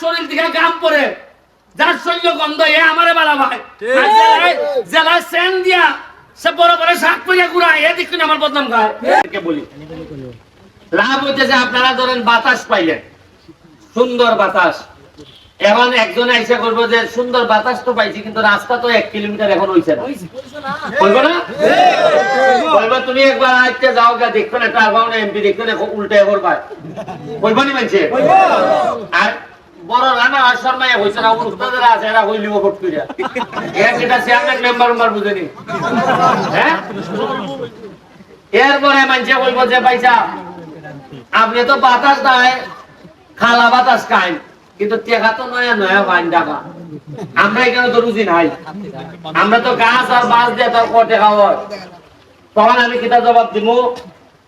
শরীর থেকে গাম পরে যার শৈল্য গন্ধ এ আমারে বাড়া ভাই। জেলায় সেন দিয়া সে বড় বড় শাক করে গুড়া এ দিক আমার বদনাম খায়। বলি। লাভ হচ্ছে যে আপনারা ধরেন বাতাস পাইলেন। সুন্দর বাতাস। এখন একজন আইসা করব যে সুন্দর বাতাস তো পাইছি কিন্তু রাস্তা তো এক কিলোমিটার এখন হইছে না। বলব না? বলব তুমি একবার আজকে যাও গা দেখবে না টাকা এমপি দেখবে না উল্টে করবা বলব নি মানছে আর আছে হ্যাঁ? এরপরে যে আপনি তো বাতাস নাই, খালা বাতাস খাই কিন্তু টেকা তো নয়া নয়া পাইন টাকা আমরা এখানে তো রুজি নাই। আমরা তো গাছ আর মাছ দিয়ে তো কটে তখন আমি কিতা জবাব দিব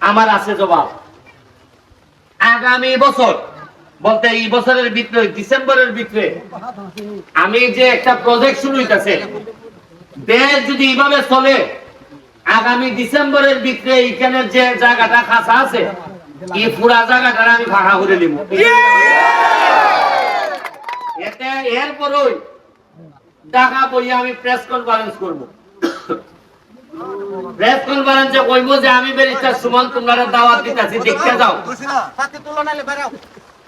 আমার আছে জবাব। আগামী বছর বলতে এই বছরের ভিতরে ডিসেম্বরের ভিতরে আমি যে একটা প্রজেক্ট শুরু হইতাছে, দেশ যদি এইভাবে চলে, আগামী ডিসেম্বরের ভিতরে এইখানের যে জায়গাটা খাসা আছে, এই পুরা জায়গাটা আমি ফাঁকা করে নিব। এতে এরপরই টাকা বইয়া আমি প্রেস কনফারেন্স করব। প্রেস কনফারেন্সে কইব যে আমি ব্যারিস্টার সুমন, তোমরা দাওয়াত দিতাছি, দেখতে যাও।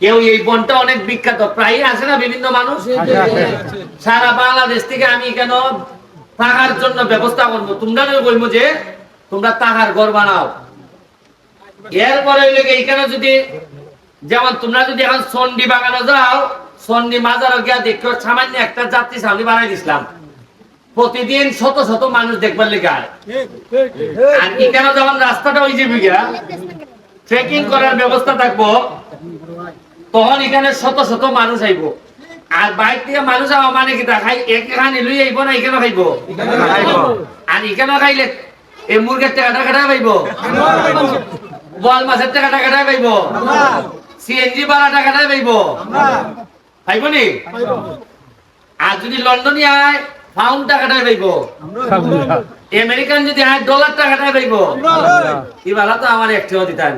কেউ এই বনটা অনেক বিখ্যাত। প্রায় আসে না বিভিন্ন মানুষ? সারা বাংলাদেশ থেকে আমি কেন থাকার জন্য ব্যবস্থা করব। তোমরা বলব যে তোমরা তাহার ঘর বানাও। এরপরে এইখানে যদি যেমন তোমরা যদি এখন সন্ডি বাগানো যাও সন্ডি মাজারও গিয়া দেখো সামান্য একটা যাত্রী সামনে বানাই দিছিলাম। প্রতিদিন শত শত মানুষ দেখবার লেগে আর এখানে যখন রাস্তাটা ওই যে বিঘা ট্রেকিং করার ব্যবস্থা থাকব তখন এখানে শত শত মানুষ আইব আর বাইক থেকে মানুষ আওয়া মানে কি খাই এখানে লুই আইব না এখানে খাইব? আর এখানে খাইলে এই মুরগের টাকাটা কাটা পাইব বল মাছের টাকাটা কাটা পাইব সিএনজি বালা টাকাটা পাইব পাইব নি? আর যদি লন্ডনে আয় পাউন্ড টাকাটাই পাইব আমেরিকান যদি আয় ডলার টাকাটাই পাইব এই বালা তো আমার একটিও দিতাম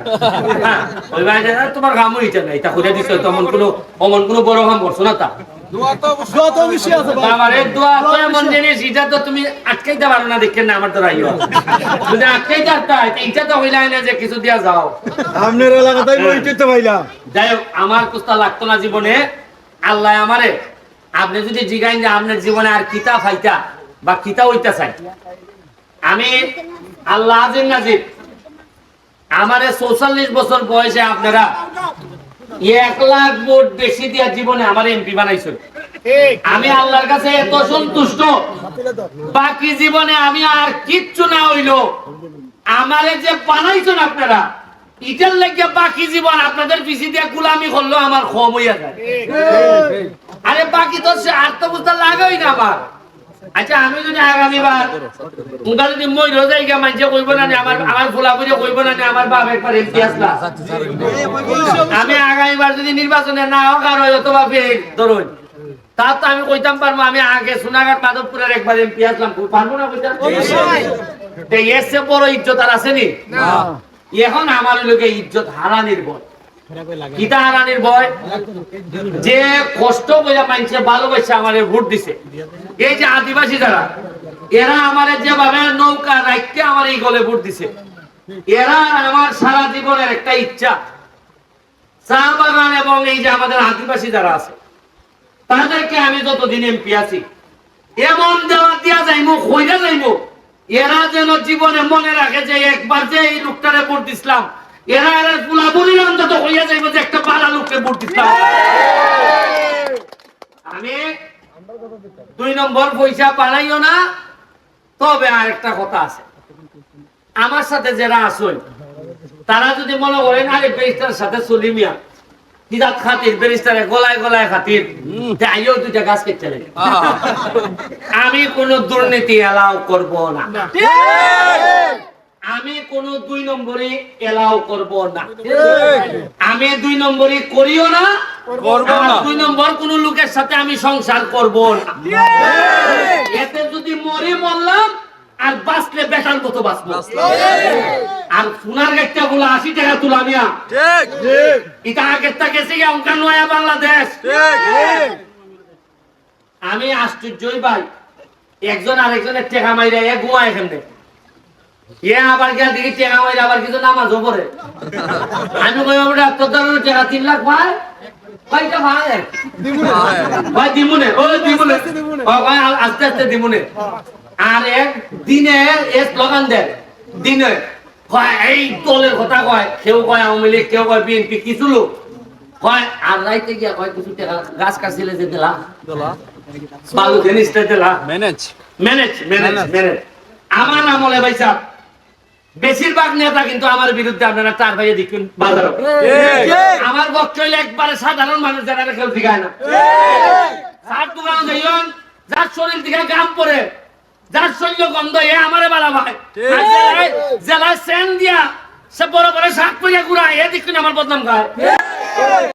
ওই বাইরে তোমার কামও হইতে নাই তা খুঁজে দিছ তমন কোনো অমন কোনো বড় কাম করছ না তা? ভাই। না না আমার না কুস্তা লাগতো না জীবনে। আল্লাহ আমারে আপনি যদি জিগাইন যে আপনার জীবনে আর কিতা ফাইতা বা কিতা হইতা চাই। আমি আল্লাহ আজিম নাজিব। আমারে চৌচল্লিশ বছর বয়সে আপনারা এক লাখ ভোট বেশি দিয়া জীবনে আমার এমপি বানাইছেন। আমি আল্লাহর কাছে এত সন্তুষ্ট। বাকি জীবনে আমি আর কিচ্ছু না হইল। আমারে যে বানাইছেন আপনারা ইটার লাগে বাকি জীবন আপনাদের পিছি দিয়ে গুলামি করল আমার হইয়া যায়। আরে বাকি তো সে আর তো বুঝতে লাগেই না আমার। আচ্ছা আমি যদি আগামীবার তোমরা যদি মই কইব না নি, আমার আমার ফুলা করে কইব না আমার বাপ একবার এমপি আসলা আমি আগামীবার যদি নির্বাচনে না হোক আর অথবা ফের ধরুন তা তো আমি কইতাম পারব আমি আগে সোনাঘাট মাধবপুরের একবার এমপি আসলাম পারব না কইতাম? চেয়ে বড় ইজ্জত আর আসেনি এখন আমার লোকে ইজ্জত হারানির ভয় ভয় যে কষ্ট বইয়া মানছে ভালোবাসে, আমার ভোট দিছে। এই যে আদিবাসী যারা, এরা আমার যেভাবে নৌকা রাখতে আমার এই গলে ভোট দিছে। এরা আমার সারা জীবনের একটা ইচ্ছা। চা বাগান এবং এই যে আমাদের আদিবাসী যারা আছে, তাদেরকে আমি যতদিন এমপি আছি, এমন দেওয়া দিয়া যাইবো এরা যেন জীবনে মনে রাখে যে একবার যে এই লোকটারে ভোট দিছিলাম, এরা এরা যাইবো যে একটা বালা লোককে ভোট দিছিলাম আমি দুই নম্বর পয়সা পালাইও না তবে আর একটা কথা আছে। আমার সাথে যারা আসুন তারা যদি মনে করেন আরে বেস্টার সাথে চলি মিয়া। খাতির ব্যারিস্টারে গলায় গলায় খাতির। আইও দুইটা গাছ কেটে লাগে আমি কোনো দুর্নীতি এলাও করব না। আমি কোন দুই নম্বরে এলাও করব না। আমি দুই নম্বরে করিও না করব আর না। দুই নম্বর কোন লোকের সাথে আমি সংসার করব না। এতে যদি মরে মরলাম আর বাঁচলে বেটার মতো বাঁচবো? আর সোনার গেটটা গুলো আশি টাকা তুলামিয়া ঠিক। এটা আগের থেকে গেছে অঙ্কা নয়া বাংলাদেশ আমি আশ্চর্যই ভাই একজন আরেকজনের টেকা মাইরা এ ঘুমায় কেমনে এ আবার টেকা মাইরা আবার কিছু নামাজও পড়ে আমি কই ওটা তোর ধরনের টেকা তিন লাখ ভাই? কয়টা ভাই? ভাই দিমুনে ও দিমুনে। ও ভাই আস্তে আস্তে দিমুনে। আর এক দিনে এক স্লোগান দেয় দিনে। কয় এই দলের কথা কয় কেউ কয় আওয়ামী লীগ কেউ কয় বিএনপি কিছু লোক। কয় আর রাইতে গিয়া কয় কিছু টাকা গাছ কাটছিলে যে দিলা। বালু জিনিসটা দিলা। ম্যানেজ ম্যানেজ ম্যানেজ ম্যানেজ আমার আমলে ভাই সাহেব বেশিরভাগ নেতা কিন্তু আমার বিরুদ্ধে আপনারা তার ভাইয়ে দেখুন। বাজার আমার বক্তব্য হইলে একবারে সাধারণ মানুষ যারা কেউ দিঘায় না। সার দোকান যাইন যার শরীর গাম পরে যার শরীর গন্ধ এ আমারে বালা ভাই। জেলায় সেন দিয়া সে বড় বড় শাক পইয়া গুড়া এ দেখুন আমার বদনাম খায়।